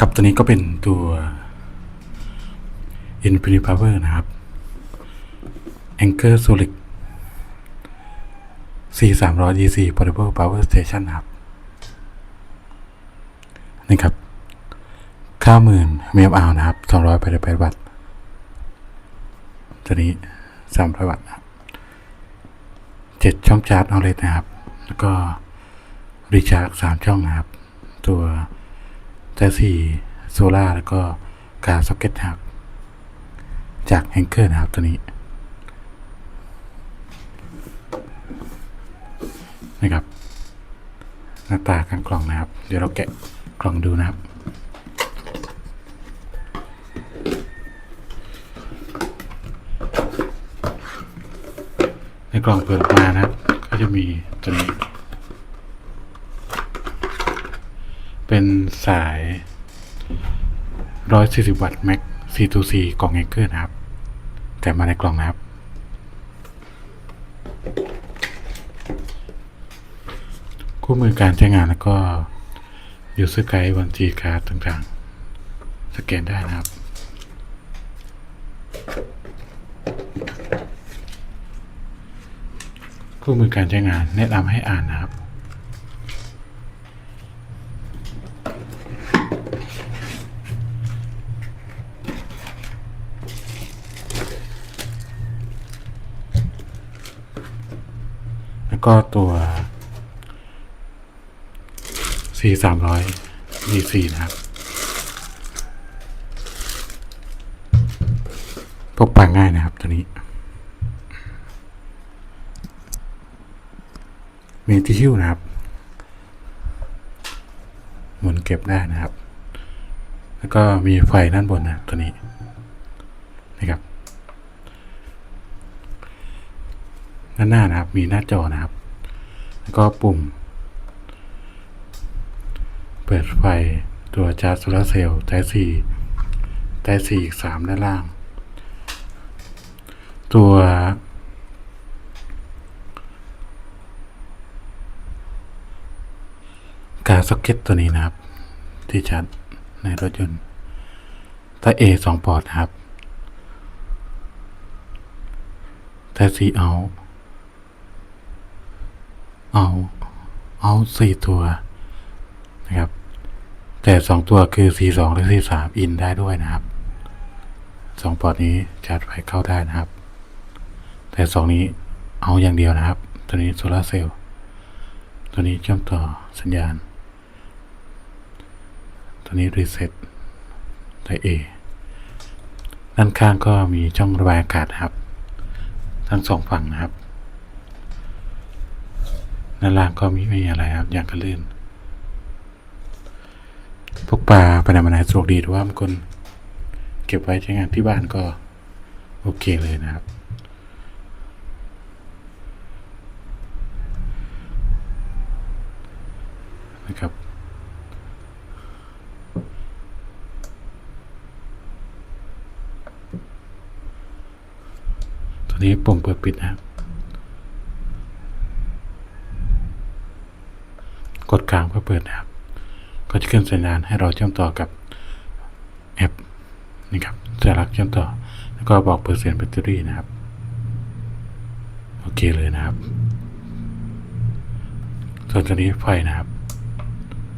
ครับตัวนี้ก็เป็นตัว Infinity Power นะครับ Anchor Solid C 3 0 0 DC Portable Power Station นะครับนี่ครับข้าหมื่นเมฟอานะครับสองร้อยแปดแปดวัตต์ตัวนี้สามร้อยวัตต์นะครับเจ็ดช่องชาร์จเอาเลยนะครับ แล้วก็รีชาร์จสามช่องนะครับ ตัว แต่สี่โซล่าแล้วก็กาซ็อกเก็ตนะครับจากแฮงเกอร์นะครับตัวนี้นะครับหน้าตาข้างกล่องนะครับ เดี๋ยวเราแกะกล่องดูนะครับในกล่องเปิดมานะครับ ก็จะมีตัวนี้ เป็นสาย 140 วัตต์แม็ก C2C กล่องแองเกอร์นะครับ แต่มาในกล่องนะครับ คู่มือการใช้งานแล้วก็ user guide วันจีการ์ดต่างๆ สแกนได้นะครับคู่มือการใช้งานแนะนำให้อ่านนะครับ ก็ตัว C สามร้อย DC นะครับ พกพาง่ายนะครับตัวนี้ มีที่หิ้วนะครับหมุนเก็บได้นะครับ แล้วก็มีไฟด้านบนนะตัวนี้นะครับด้านหน้านะครับ มีหน้าจอนะครับ แล้วก็ปุ่ม เปิดไฟตัวชาร์จโซลาเซลล์ไทสี่ไทสี่อีกสามด้านล่าง ตัวการซ็อกเก็ตตัวนี้นะครับ ที่ชาร์จในรถยนต์ถ้า A สองปอร์ตนะครับถ้า C เอา เอาเอาสี่ตัวนะครับ แต่สองตัวคือ C สองหรือ C สามอินได้ด้วยนะครับสองปอร์ตนี้ชาร์จไฟเข้าได้นะครับ แต่สองนี้เอาอย่างเดียวนะครับ ตัวนี้โซลาเซลล์ตัวนี้เชื่อมต่อสัญญาณ ตัวนี้รีเซ็ตไทเอด้านข้างก็มีช่องระบายอากาศครับ ทั้งสองฝั่งนะครับ ด้านล่างก็มีไม่มีอะไรครับ อย่างกระลื่น พวกปลาไปไหนมาไหนสะดวกดีหรือว่าบางคนเก็บไว้ใช้งานที่บ้านก็โอเคเลยนะครับ นะครับตัวนี้ปุ่มเปิดปิดนะครับ ดกลางเพื่อเปิดนะครับ ก็จะขึ้นสัญญาณให้เราเชื่อมต่อกับแอปนี่ครับสัญลักษณ์เชื่อมต่อ แล้วก็บอกเปอร์เซ็นต์แบตเตอรี่นะครับ โอเคเลยนะครับส่วนตัวนี้ไฟนะครับ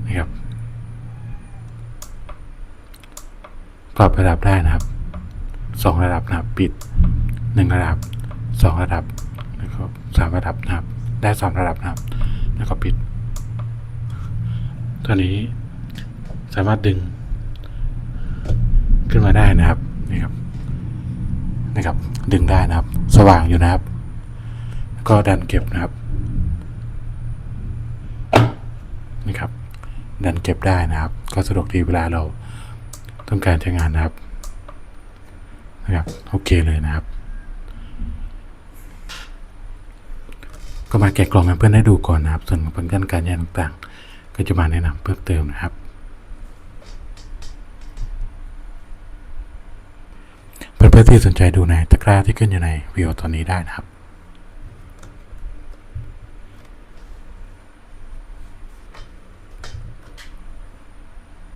นะครับ ปรับระดับได้นะครับสองระดับนะครับปิดหนึ่งระดับสองระดับแล้วก็สามระดับนะครับ ได้สามระดับนะครับ แล้วก็ปิด ตัวนี้สามารถดึง ขึ้นมาได้นะครับนี่ครับนะครับ ดึงได้นะครับ สว่างอยู่นะครับ ก็ดันเก็บนะครับนี่ครับ ดันเก็บได้นะครับ ก็สะดวกดีเวลาเราต้องการใช้งานนะครับนะครับโอเคเลยนะครับ ก็มาแกะกล่องให้เพื่อนได้ดูก่อนนะครับ ส่วนผลการการใช้ต่างๆ ก็จะมาแนะนำเพิ่มเติมนะครับ เพื่อนๆที่สนใจดูในตะกร้าที่ขึ้นอยู่ในวิดีโอตอนนี้ได้นะครับ